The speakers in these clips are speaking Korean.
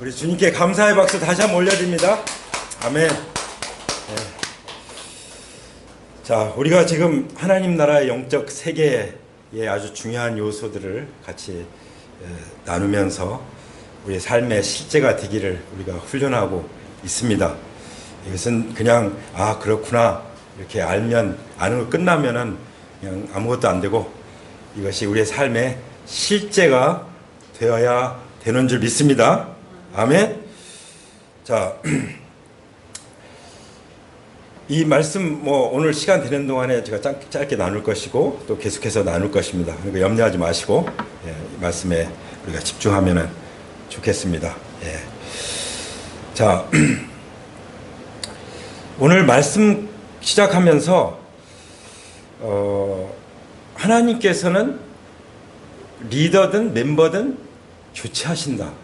우리 주님께 감사의 박수 다시 한번 올려드립니다. 아멘. 네. 자, 우리가 지금 하나님 나라의 영적 세계의 아주 중요한 요소들을 같이 에, 나누면서 우리의 삶의 실제가 되기를 우리가 훈련하고 있습니다. 이것은 그냥 아 그렇구나 이렇게 알면 아는 거 끝나면은 그냥 아무것도 안 되고 이것이 우리의 삶의 실제가 되어야 되는 줄 믿습니다. 아멘. 자, 이 말씀 뭐 오늘 시간 되는 동안에 제가 짧, 짧게 나눌 것이고 또 계속해서 나눌 것입니다. 그러니까 염려하지 마시고 예, 이 말씀에 우리가 집중하면은 좋겠습니다. 예. 자, 오늘 말씀 시작하면서 어, 하나님께서는 리더든 멤버든 교체하신다.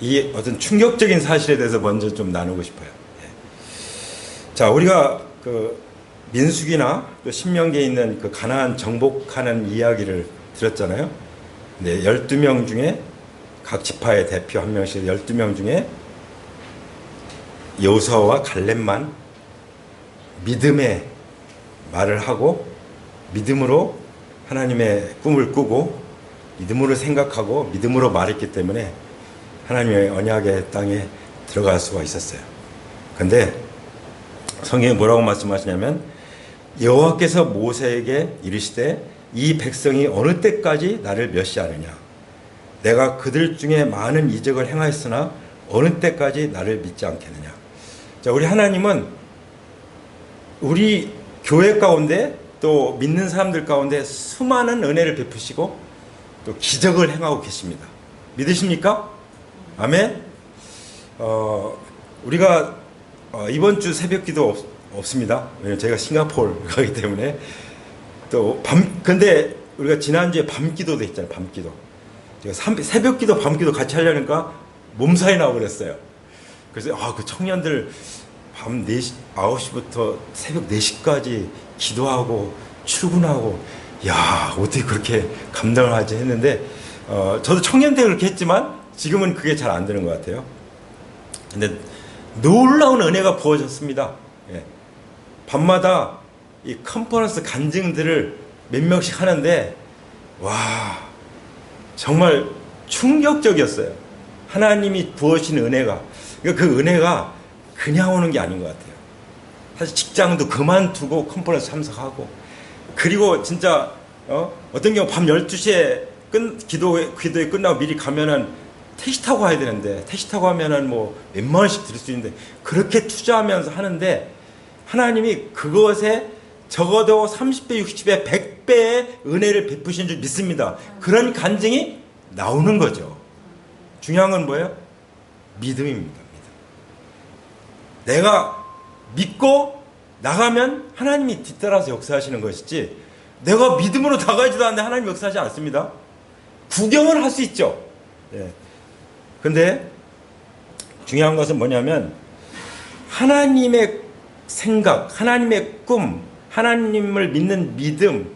이 어떤 충격적인 사실에 대해서 먼저 좀 나누고 싶어요. 예. 자, 우리가 그 민숙이나 또 신명기에 있는 그 가나안 정복하는 이야기를 들었잖아요. 네, 12명 중에 각 지파의 대표 한 명씩 12명 중에 여호수아와 갈렙만 믿음의 말을 하고 믿음으로 하나님의 꿈을 꾸고 믿음으로 생각하고 믿음으로 말했기 때문에 하나님의 언약의 땅에 들어갈 수가 있었어요. 근데 성경에 뭐라고 말씀하시냐면 여호와께서 모세에게 이르시되 이 백성이 어느 때까지 나를 멸시하느냐 내가 그들 중에 많은 이적을 행하였으나 어느 때까지 나를 믿지 않겠느냐 자 우리 하나님은 우리 교회 가운데 또 믿는 사람들 가운데 수많은 은혜를 베푸시고 또 기적을 행하고 계십니다. 믿으십니까? 아멘. 어, 우리가 어, 이번 주 새벽 기도 없, 없습니다. 왜냐면 제가 싱가포르 가기 때문에 또 밤 근데 우리가 지난주에 밤 기도도 했잖아요. 밤 기도. 제가 삼- 새벽 기도 밤 기도 같이 하려니까 몸살이 나고 그랬어요. 그래서 아, 그 청년들 밤 4시, 9시부터 새벽 4시까지 기도하고 출근하고 야, 어떻게 그렇게 감당을 하지 했는데 어, 저도 청년 때 그렇게 했지만 지금은 그게 잘 안 되는 것 같아요. 근데 놀라운 은혜가 부어졌습니다. 예. 밤마다 이 컨퍼런스 간증들을 몇 명씩 하는데 와 정말 충격적이었어요. 하나님이 부어신 은혜가 그러니까 그 은혜가 그냥 오는 게 아닌 것 같아요. 사실 직장도 그만두고 컨퍼런스 참석하고 그리고 진짜 어? 어떤 경우 밤 12시에 끝 기도 기도에 끝나고 미리 가면은 택시 타고 가야 되는데 택시 타고 하면은 뭐 몇만 원씩 들을 수 있는데 그렇게 투자하면서 하는데 하나님이 그것에 적어도 30배, 60배, 100배의 은혜를 베푸신 줄 믿습니다. 그런 간증이 나오는 거죠. 중요한 건 뭐예요? 믿음입니다. 믿음. 내가 믿고 나가면 하나님이 뒤따라서 역사하시는 것이지 내가 믿음으로 나가지도 않는데 하나님 역사하지 않습니다. 구경은 할수 있죠. 예. 근데 중요한 것은 뭐냐면 하나님의 생각, 하나님의 꿈, 하나님을 믿는 믿음,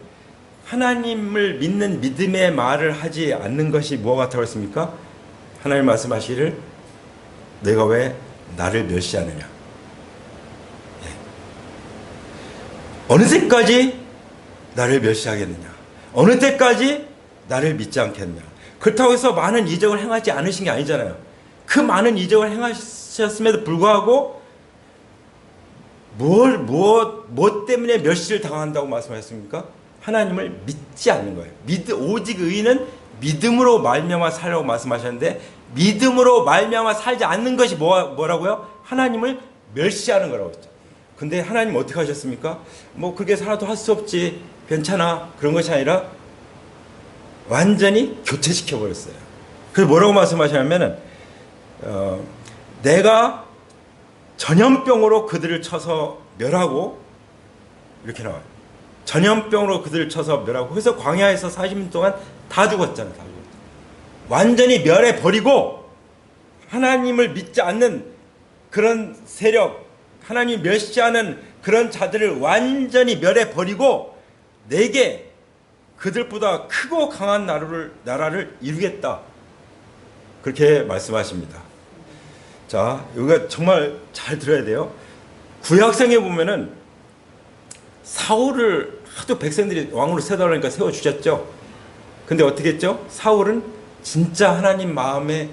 하나님을 믿는 믿음의 말을 하지 않는 것이 뭐가 같다고 했습니까? 하나님 말씀하시기를 내가 왜 나를 멸시하느냐? 어느 때까지 나를 멸시하겠느냐? 어느 때까지 나를 믿지 않겠느냐? 그렇다고 해서 많은 이적을 행하지 않으신 게 아니잖아요. 그 많은 이적을 행하셨음에도 불구하고 뭘, 무엇, 무엇 때문에 멸시를 당한다고 말씀하셨습니까? 하나님을 믿지 않는 거예요. 믿, 오직 의인은 믿음으로 말미암아 살라고 말씀하셨는데 믿음으로 말미암아 살지 않는 것이 뭐, 뭐라고요? 하나님을 멸시하는 거라고 했죠. 근데 하나님 어떻게 하셨습니까? 뭐 그렇게 살아도 할 수 없지 괜찮아 그런 것이 아니라 완전히 교체시켜 버렸어요. 그래서 뭐라고 말씀하시냐면은 어, 내가 전염병으로 그들을 쳐서 멸하고 이렇게 나와요. 전염병으로 그들을 쳐서 멸하고 그래서 광야에서 40년 동안 다 죽었잖아요. 다 죽었잖아요. 완전히 멸해 버리고 하나님을 믿지 않는 그런 세력, 하나님 멸시하는 그런 자들을 완전히 멸해 버리고 내게 그들보다 크고 강한 나라를 나라를 이루겠다. 그렇게 말씀하십니다. 자, 여기가 정말 잘 들어야 돼요. 구약성에 보면은 사울을 하도 백성들이 왕으로 세워달라니까 세워주셨죠. 근데 어떻게 했죠? 사울은 진짜 하나님 마음에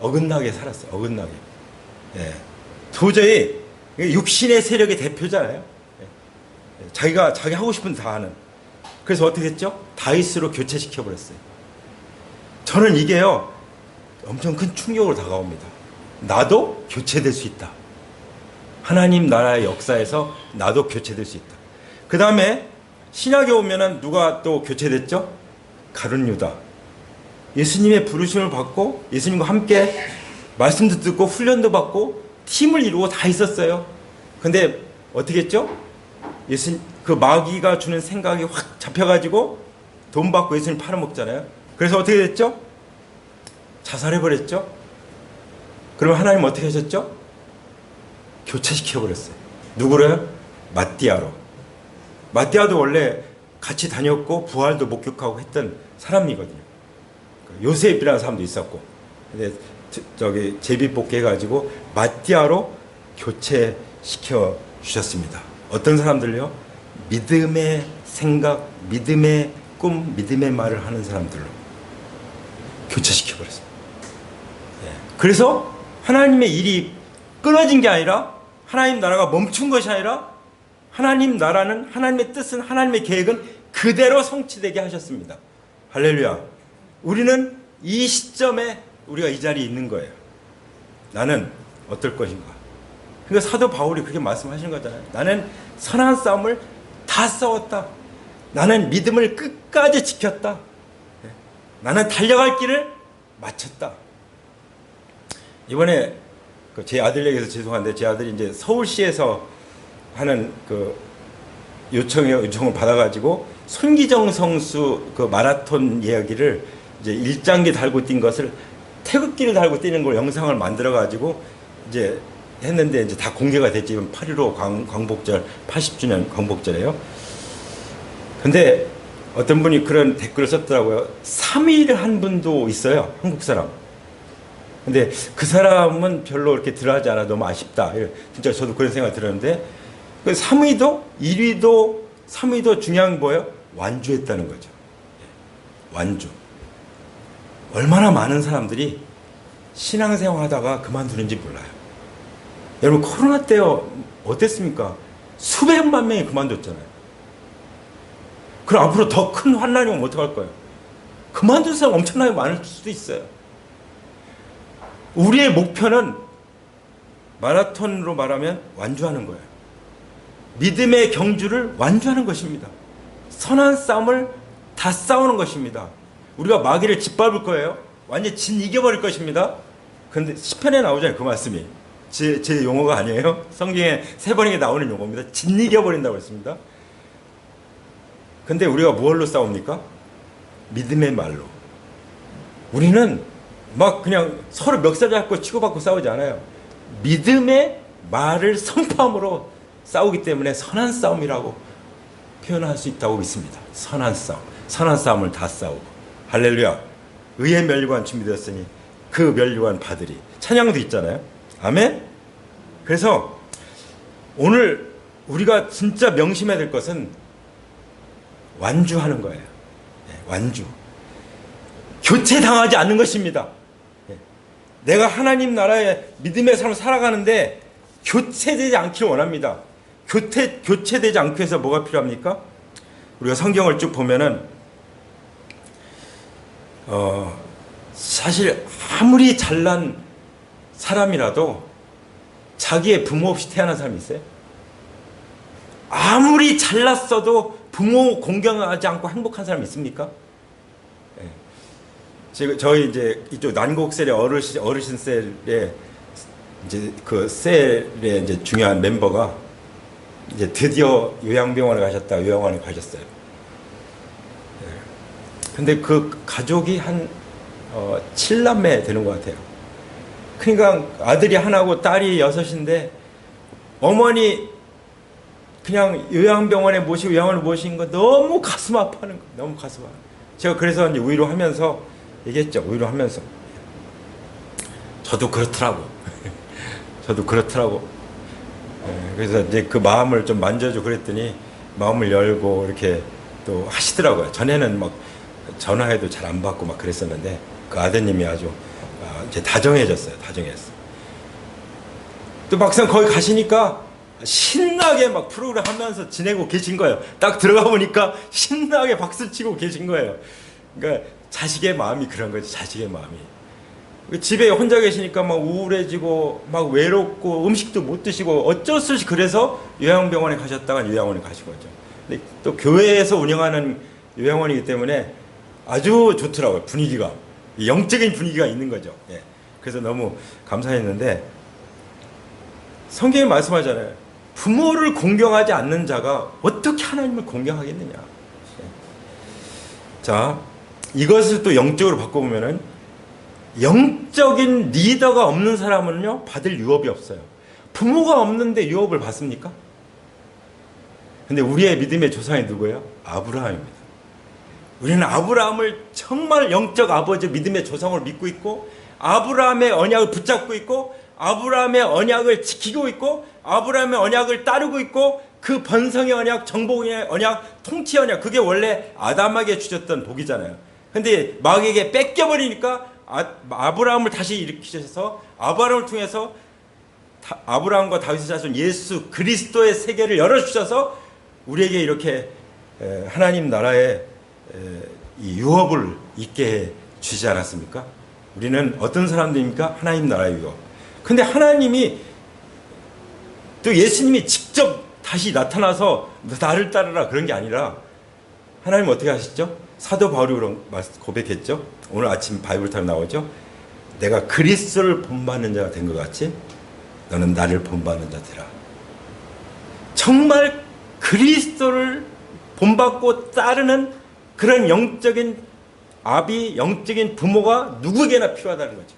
어긋나게 살았어요. 어긋나게. 예. 도저히 육신의 세력의 대표잖아요. 예. 자기가 자기 하고 싶은 다 하는. 그래서 어떻게 했죠? 다윗으로 교체시켜 버렸어요. 저는 이게요 엄청 큰 충격으로 다가옵니다. 나도 교체될 수 있다. 하나님 나라의 역사에서 나도 교체될 수 있다. 그 다음에 신약에 오면은 누가 또 교체됐죠? 가룟 유다. 예수님의 부르심을 받고 예수님과 함께 말씀도 듣고 훈련도 받고 팀을 이루고 다 있었어요. 근데 어떻게 했죠? 예수 그 마귀가 주는 생각이 확 잡혀가지고 돈 받고 예수님 팔아먹잖아요. 그래서 어떻게 됐죠? 자살해 버렸죠. 그러면 하나님 어떻게 하셨죠? 교체시켜 버렸어요. 누구를? 마띠아로. 마띠아도 원래 같이 다녔고 부활도 목격하고 했던 사람이거든요. 그 요셉이라는 사람도 있었고. 근데 저- 저기 제비 뽑기 해가지고 마띠아로 교체시켜 주셨습니다. 어떤 사람들요? 믿음의 생각, 믿음의 꿈, 믿음의 말을 하는 사람들로 교체시켜 버렸어요. 예. 그래서 하나님의 일이 끊어진 게 아니라 하나님 나라가 멈춘 것이 아니라 하나님 나라는 하나님의 뜻은 하나님의 계획은 그대로 성취되게 하셨습니다. 할렐루야. 우리는 이 시점에 우리가 이 자리에 있는 거예요. 나는 어떨 것인가. 그러니까 사도 바울이 그렇게 말씀하시는 거잖아요. 나는 선한 싸움을 다 싸웠다. 나는 믿음을 끝까지 지켰다. 예. 나는 달려갈 길을 마쳤다. 이번에 그제 아들 얘기해서 죄송한데 제 아들이 이제 서울시에서 하는 그 요청 요청을 받아가지고 손기정 성수 그 마라톤 이야기를 이제 일장기 달고 뛴 것을 태극기를 달고 뛰는 걸 영상을 만들어 가지고 이제 했는데 이제 다 공개가 됐지 8.15 광, 광복절 80주년 광복절에요. 근데 어떤 분이 그런 댓글을 썼더라고요. 3위를 한 분도 있어요. 한국 사람. 근데 그 사람은 별로 이렇게 들어하지 않아 너무 아쉽다. 진짜 저도 그런 생각 들었는데 그 3위도 1위도 3위도 중요한 게 뭐예요? 완주했다는 거죠. 예. 완주. 얼마나 많은 사람들이 신앙생활 하다가 그만두는지 몰라요. 여러분 코로나 때 어땠습니까? 수백만 명이 그만뒀잖아요. 그럼 앞으로 더 큰 환란이 오면 어떡할 거예요? 그만둔 사람 엄청나게 많을 수도 있어요. 우리의 목표는 마라톤으로 말하면 완주하는 거예요. 믿음의 경주를 완주하는 것입니다. 선한 싸움을 다 싸우는 것입니다. 우리가 마귀를 짓밟을 거예요. 완전 진 이겨버릴 것입니다. 근데 10편에 나오잖아요. 그 말씀이. 제, 제 용어가 아니에요. 성경에 세 번이게 나오는 용어입니다. 진 이겨버린다고 했습니다. 근데 우리가 무엇로 싸웁니까? 믿음의 말로. 우리는 막 그냥 서로 멱살 잡고 치고받고 싸우지 않아요. 믿음의 말을 선포함으로 싸우기 때문에 선한 싸움이라고 표현할 수 있다고 믿습니다. 선한 싸움. 선한 싸움을 다 싸우고. 할렐루야. 의의 멸류관 준비되었으니 그 멸류관 받으리. 찬양도 있잖아요. 아멘? 그래서 오늘 우리가 진짜 명심해야 될 것은 완주하는 거예요. 네, 완주. 교체당하지 않는 것입니다. 예. 내가 하나님 나라의 믿음의 삶을 살아가는데 교체되지 않기를 원합니다. 교체, 교체되지 않기 위해서 뭐가 필요합니까? 우리가 성경을 쭉 보면은, 어, 사실 아무리 잘난 사람이라도 자기의 부모 없이 태어난 사람이 있어요? 아무리 잘났어도 부모 공경하지 않고 행복한 사람이 있습니까? 지금 저희 이제 이쪽 난곡셀의 어르신 어르신 셀에 이제 그 셀의 이제 중요한 멤버가 이제 드디어 요양병원에 가셨다 요양원에 가셨어요. 예. 근데 그 가족이 한 어, 7남매 되는 것 같아요. 그러니까 아들이 하나고 딸이 여섯인데 어머니 그냥 요양병원에 모시고 요양원에 모신 거 너무 가슴 아파하는 거 너무 가슴 아파. 제가 그래서 이제 위로하면서 얘기했죠. 위로하면서 저도 그렇더라고. 저도 그렇더라고. 예, 그래서 이제 그 마음을 좀 만져줘 그랬더니 마음을 열고 이렇게 또 하시더라고요. 전에는 막 전화해도 잘 안 받고 막 그랬었는데 그 아드님이 아주 아, 이제 다정해졌어요. 다정했어. 또 막상 거기 가시니까 신나게 막 프로그램 하면서 지내고 계신 거예요. 딱 들어가 보니까 신나게 박수 치고 계신 거예요. 그러니까 자식의 마음이 그런 거지. 자식의 마음이. 그 집에 혼자 계시니까 막 우울해지고 막 외롭고 음식도 못 드시고 어쩔 수 없이 그래서 요양병원에 가셨다가 요양원에 가신 거죠. 근데 또 교회에서 운영하는 요양원이기 때문에 아주 좋더라고요. 분위기가. 영적인 분위기가 있는 거죠. 예. 그래서 너무 감사했는데 성경이 말씀하잖아요. 부모를 공경하지 않는 자가 어떻게 하나님을 공경하겠느냐. 예. 자, 이것을 또 영적으로 바꿔보면은 영적인 리더가 없는 사람은요, 받을 유업이 없어요. 부모가 없는데 유업을 받습니까? 근데 우리의 믿음의 조상이 누구예요? 아브라함입니다. 우리는 아브라함을 정말 영적 아버지 믿음의 조상으로 믿고 있고, 아브라함의 언약을 붙잡고 있고, 아브라함의 언약을 지키고 있고, 아브라함의 언약을 따르고 있고, 그 번성의 언약, 정복의 언약, 통치 언약, 그게 원래 아담에게 주셨던 복이잖아요. 근데 마귀에게 뺏겨버리니까 아, 아브라함을 다시 일으키셔서 아브라함을 통해서 다- 아브라함과 다윗의 자손 예수 그리스도의 세계를 열어주셔서 우리에게 이렇게 에, 하나님 나라의 에, 이 유업을 있게 해 주지 않았습니까? 우리는 어떤 사람들입니까? 하나님 나라의 유업. 근데 하나님이 또 예수님이 직접 다시 나타나서 너 나를 따르라 그런 게 아니라 하나님 어떻게 하시죠? 사도 바울이 고백했죠. 오늘 아침 바이블 타임 나오죠. 내가 그리스도를 본받는 자가 된 것 같이 너는 나를 본받는 자 되라. 정말 그리스도를 본받고 따르는 그런 영적인 아비, 영적인 부모가 누구에게나 필요하다는 거죠.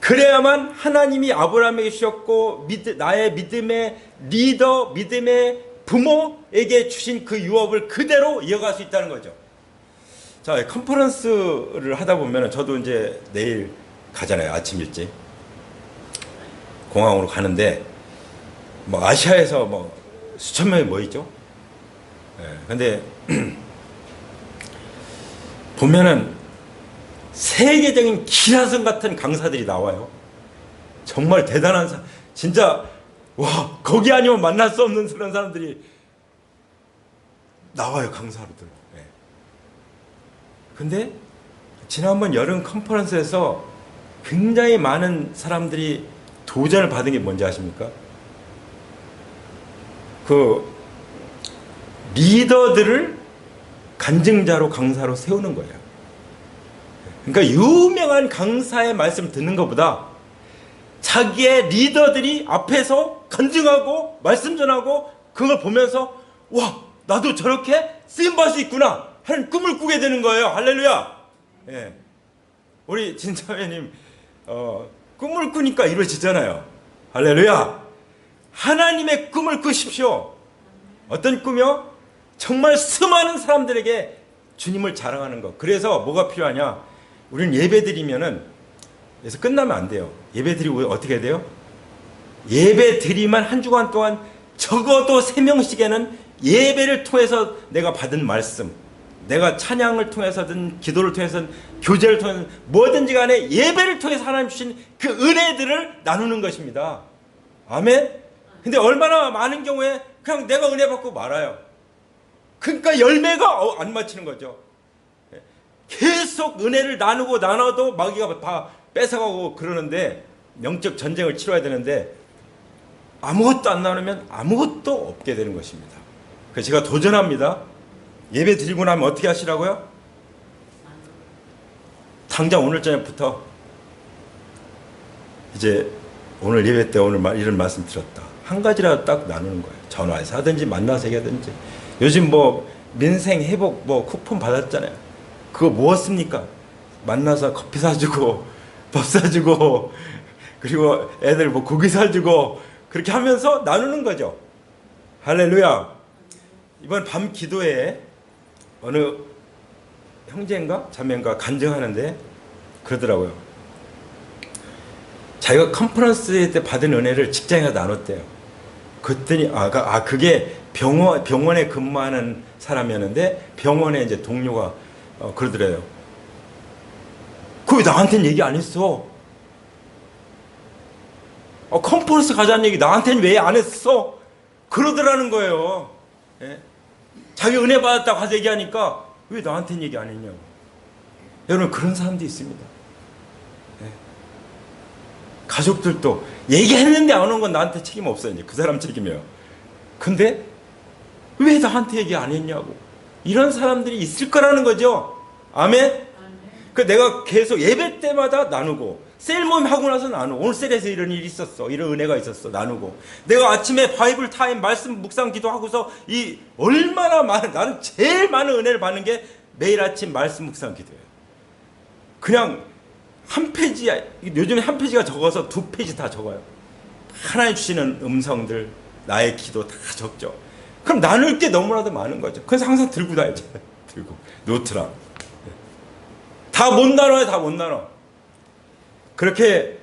그래야만 하나님이 아브라함에게 주셨고 믿- 나의 믿음의 리더, 믿음의 부모에게 주신 그 유업을 그대로 이어갈 수 있다는 거죠. 자, 컨퍼런스를 하다 보면 저도 이제 내일 가잖아요. 아침 일찍. 공항으로 가는데 뭐 아시아에서 뭐 수천 명이 모이죠. 예, 근데 보면은 세계적인 기라성 같은 강사들이 나와요. 정말 대단한 사, 진짜 와 거기 아니면 만날 수 없는 그런 사람들이 나와요 강사로들. 예. 근데 지난번 여름 컨퍼런스에서 굉장히 많은 사람들이 도전을 받은 게 뭔지 아십니까? 그 리더들을 간증자로 강사로 세우는 거예요. 그러니까 유명한 강사의 말씀 듣는 것보다 자기의 리더들이 앞에서 간증하고 말씀 전하고 그걸 보면서 와 나도 저렇게 쓰임 받을 수 있구나 하는 꿈을 꾸게 되는 거예요. 할렐루야. 예. 우리 진짜매님 어, 꿈을 꾸니까 이루어지잖아요. 할렐루야. 하나님의 꿈을 꾸십시오. 어떤 꿈이요? 정말 수많은 사람들에게 주님을 자랑하는 것. 그래서 뭐가 필요하냐? 우리는 예배 드리면은 그래서 끝나면 안 돼요. 예배 드리고 어떻게 돼요? 예배 드리만 한 주간 동안 적어도 세 명씩에는 예배를 통해서 내가 받은 말씀, 내가 찬양을 통해서든 기도를 통해서든 교제를 통해서 뭐든지 간에 예배를 통해서 하나님 주신 그 은혜들을 나누는 것입니다. 아멘. 근데 얼마나 많은 경우에 그냥 내가 은혜 받고 말아요. 그러니까 열매가 어, 안 맞히는 거죠. 계속 은혜를 나누고 나눠도 마귀가 다 뺏어가고 그러는데 영적 전쟁을 치러야 되는데 아무것도 안 나누면 아무것도 없게 되는 것입니다. 그래서 제가 도전합니다. 예배 드리고 나면 어떻게 하시라고요? 당장 오늘 저녁부터 이제 오늘 예배 때 오늘 말- 이런 말씀 들었다. 한 가지라도 딱 나누는 거예요. 전화해서 하든지 만나서 얘기하든지. 요즘 뭐 민생 회복 뭐 쿠폰 받았잖아요. 그거 무엇습니까? 만나서 커피 사주고 밥 사주고 그리고 애들 뭐 고기 사주고 그렇게 하면서 나누는 거죠. 할렐루야. 이번 밤 기도에 어느 형제인가 자매인가 간증하는데 그러더라고요. 자기가 컨퍼런스 때 받은 은혜를 직장에서 나눴대요. 그랬더니 아, 그- 아 그게 병원 병원에 근무하는 사람이었는데 병원에 이제 동료가 어, 그러더래요. 그왜 나한테는 얘기 안 했어? 어, 컨퍼런스 가자는 얘기 나한테는 왜 안 했어? 그러더라는 거예요. 예? 자기 은혜 받았다고 가서 얘기하니까 왜 나한테는 얘기 안 했냐고. 여러분 그런 사람도 있습니다. 예. 가족들도 얘기했는데 안 온 건 나한테 책임 없어요. 그 사람 책임이에요. 근데 왜 나한테 얘기 안 했냐고. 이런 사람들이 있을 거라는 거죠. 아멘. 그 내가 계속 예배 때마다 나누고 셀 모임 하고 나서 나누고 오늘 셀에서 이런 일이 있었어 이런 은혜가 있었어 나누고 내가 아침에 바이블 타임 말씀 묵상 기도하고서 이 얼마나 많은 나는 제일 많은 은혜를 받는 게 매일 아침 말씀 묵상 기도예요 그냥 한 페이지 요즘에 한 페이지가 적어서 두 페이지 다 적어요 하나님 주시는 음성들 나의 기도 다 적죠 그럼 나눌 게 너무나도 많은 거죠 그래서 항상 들고 다니잖아요 들고 노트랑 다 못 나눠요, 다 못 나눠. 그렇게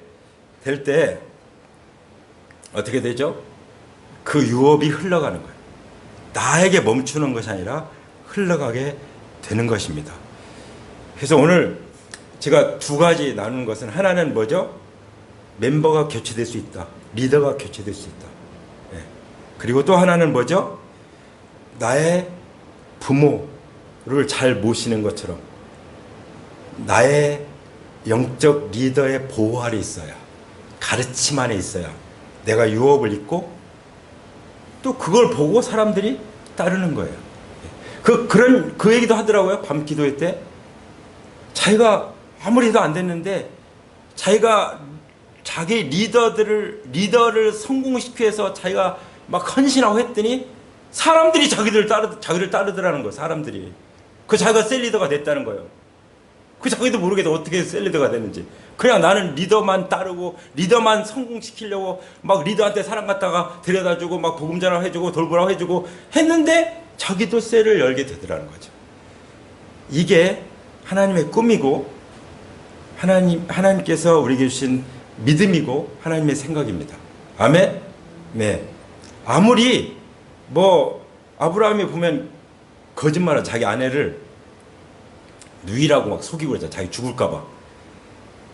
될 때 어떻게 되죠? 그 유업이 흘러가는 거예요. 나에게 멈추는 것이 아니라 흘러가게 되는 것입니다. 그래서 오늘 제가 두 가지 나누는 것은 하나는 뭐죠? 멤버가 교체될 수 있다. 리더가 교체될 수 있다. 예. 그리고 또 하나는 뭐죠? 나의 부모를 잘 모시는 것처럼 나의 영적 리더의 보호 아래 있어야 가르침 안에 있어야 내가 유업을 입고 또 그걸 보고 사람들이 따르는 거예요. 그 그런 그 얘기도 하더라고요. 밤 기도회 때 자기가 아무리 해도 안 됐는데 자기가 자기 리더들을 리더를 성공시키기 위해서 자기가 막 헌신하고 했더니 사람들이 자기들 따르 자기를 따르더라는 거예요. 사람들이. 그 자기가 셀 리더가 됐다는 거예요. 그 자기도 모르겠다 어떻게 셀리더가 되는지. 그냥 나는 리더만 따르고 리더만 성공시키려고 막 리더한테 사람 갖다가 데려다주고 막 전화 해주고 돌보라고 해주고 했는데 자기도 셀을 열게 되더라는 거죠. 이게 하나님의 꿈이고 하나님 하나님께서 우리에게 주신 믿음이고 하나님의 생각입니다. 아멘? 네. 아무리 뭐 아브라함이 보면 거짓말을 자기 아내를 누이라고 막 속이고 그러잖아. 자기 죽을까봐.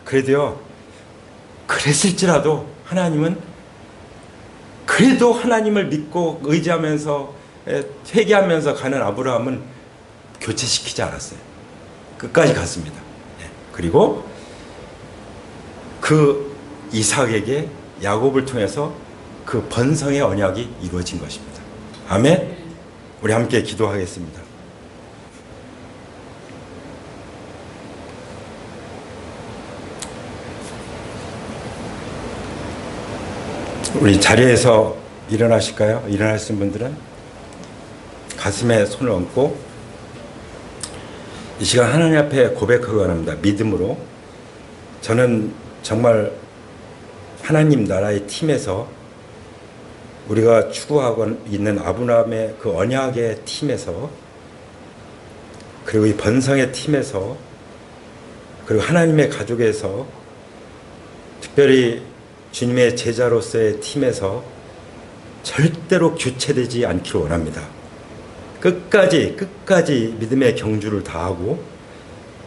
그래도요, 그랬을지라도 하나님은 그래도 하나님을 믿고 의지하면서 에, 회개하면서 가는 아브라함은 교체시키지 않았어요. 끝까지 갔습니다. 네. 그리고 그 이삭에게 야곱을 통해서 그 번성의 언약이 이루어진 것입니다. 아멘. 우리 함께 기도하겠습니다. 우리 자리에서 일어나실까요? 일어나신 분들은 가슴에 손을 얹고 이 시간 하나님 앞에 고백하고 합니다. 믿음으로 저는 정말 하나님 나라의 팀에서 우리가 추구하고 있는 아브라함의 그 언약의 팀에서 그리고 이 번성의 팀에서 그리고 하나님의 가족에서 특별히 주님의 제자로서의 팀에서 절대로 교체되지 않기를 원합니다. 끝까지 끝까지 믿음의 경주를 다하고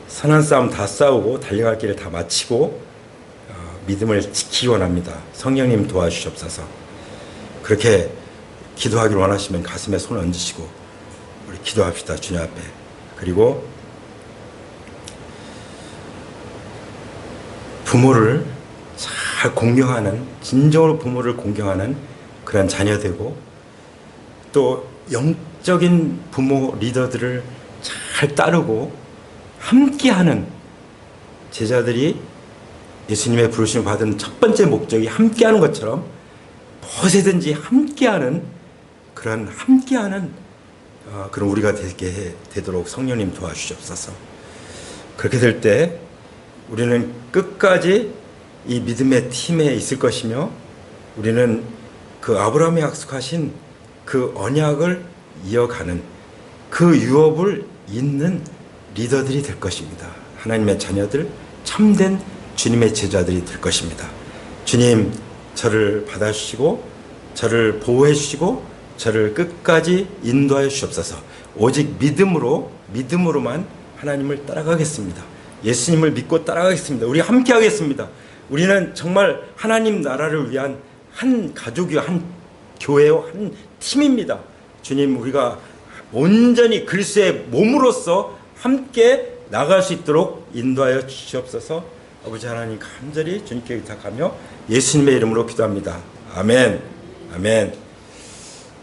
선한 싸움 다 싸우고 달려갈 길을 다 마치고 어, 믿음을 지키기 원합니다. 성령님 도와주시옵소서. 그렇게 기도하기를 원하시면 가슴에 손을 얹으시고 우리 기도합시다 주님 앞에. 그리고 부모를 잘 공경하는 진정으로 부모를 공경하는 그런 자녀 되고 또 영적인 부모 리더들을 잘 따르고 함께하는 제자들이 예수님의 부르심을 받은 첫 번째 목적이 함께하는 것처럼 무엇이든지 함께하는 그런 함께하는 어, 그런 우리가 되게 되도록 성령님 도와주시옵소서. 그렇게 될 때 우리는 끝까지 이 믿음의 팀에 있을 것이며 우리는 그 아브라함이 약속하신 그 언약을 이어가는 그 유업을 잇는 리더들이 될 것입니다. 하나님의 자녀들, 참된 주님의 제자들이 될 것입니다. 주님 저를 받아주시고 저를 보호해 주시고 저를 끝까지 인도하여 주옵소서. 오직 믿음으로 믿음으로만 하나님을 따라가겠습니다. 예수님을 믿고 따라가겠습니다. 우리 함께 하겠습니다. 우리는 정말 하나님 나라를 위한 한 가족이요, 한 교회요, 한 팀입니다. 주님, 우리가 온전히 그리스도의 몸으로서 함께 나갈 수 있도록 인도하여 주시옵소서. 아버지 하나님 간절히 주님께 의탁하며 예수님의 이름으로 기도합니다. 아멘. 아멘.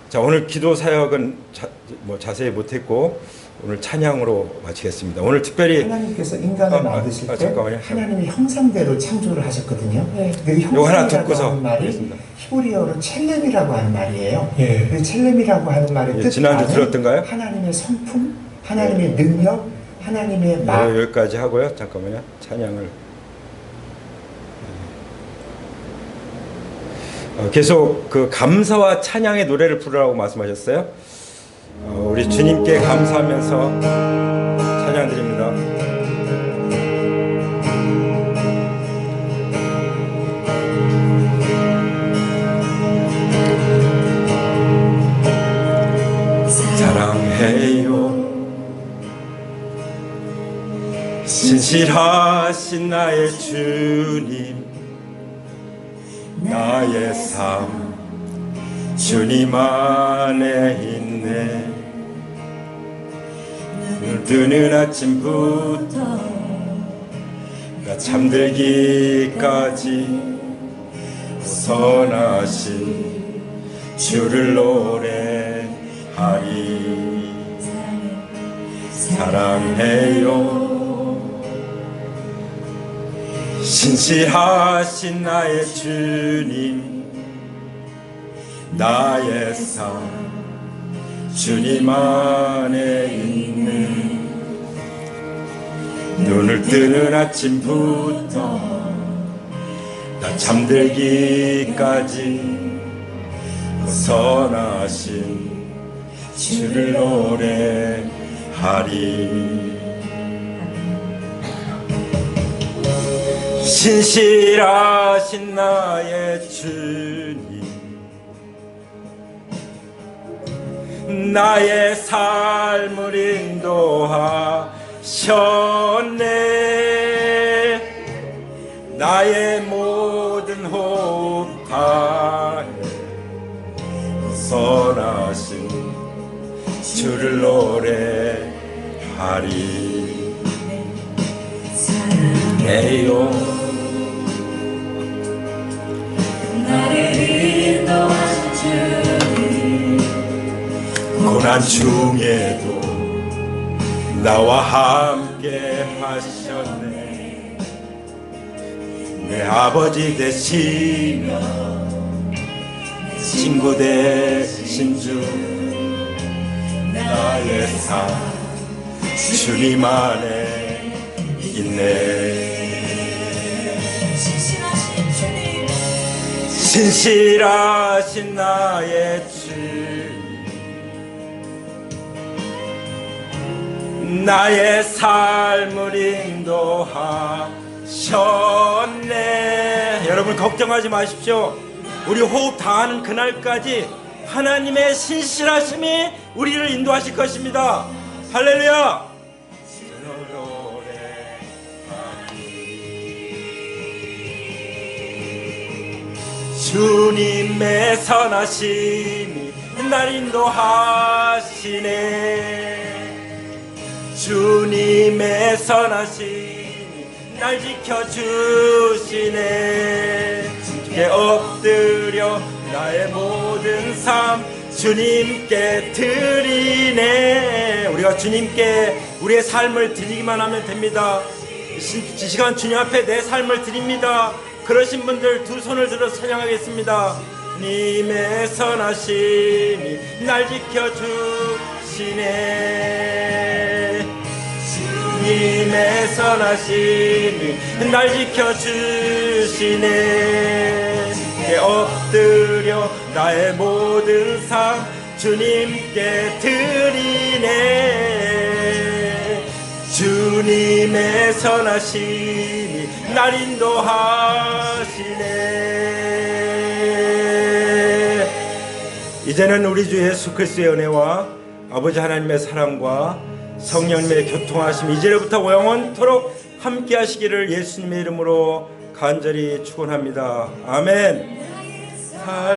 자 오늘 기도 사역은 자, 뭐 자세히 못했고 오늘 찬양으로 마치겠습니다. 오늘 특별히 하나님께서 인간을 아, 아, 만드실 아, 때 잠깐만요. 하나님의 형상대로 창조를 하셨거든요. 네. 형상이라고 하는 말이. 히브리어로 첼렘이라고 하는 말이에요. 예. 그 첼렘이라고 하는 말의 예, 뜻 지난주 들었던가요? 하나님의 성품, 하나님의 능력, 하나님의 마, 네, 여기까지 하고요. 잠깐만요. 찬양을 계속 그 감사와 찬양의 노래를 부르라고 말씀하셨어요. 어, 우리 주님께 감사하면서 찬양 드립니다. 사랑해요 신실하신 나의 주님 나의 삶. 주님 안에 있네. 눈 뜨는 아침부터 나 잠들기까지 선하신 주를 노래하리. 사랑해요 신실하신 나의 주님 나의 삶 주님 안에 있는 눈을 뜨는 아침부터 나 잠들기까지 선하신 주를 노래하리 신실하신 나의 주님. 나의 삶을 인도하셨네. 나의 모든 호흡 다해 선하신 주를 노래하리. 에요 난 중에도 나와 함께 하셨네. 내 아버지 되시며 친구 되신 주 나의 삶 주님 안에 있네. 신실하신 나의 주 나의 삶을 인도하셨네. 여러분 걱정하지 마십시오. 우리 호흡 다하는 그날까지 하나님의 신실하심이 우리를 인도하실 것입니다. 할렐루야! 주님의 선하심이 날 인도하시네 주님의 선하심이 날 지켜주시네 주께 엎드려 나의 모든 삶 주님께 드리네 우리가 주님께 우리의 삶을 드리기만 하면 됩니다 이 시간 주님 앞에 내 삶을 드립니다. 그러신 분들 두 손을 들어 찬양하겠습니다. 님의 선하심이 날 지켜주시네. 주님의 선하심이 날 지켜주시네. 엎드려 나의 모든 삶 주님께 드리네. 주님의 선하심이 날 인도하시네. 이제는 우리 주 예수 그리스도의 은혜와 아버지 하나님의 사랑과 성령님의 교통하심 이제로부터 영원토록 함께 하시기를 예수님의 이름으로 간절히 축원합니다. 아멘.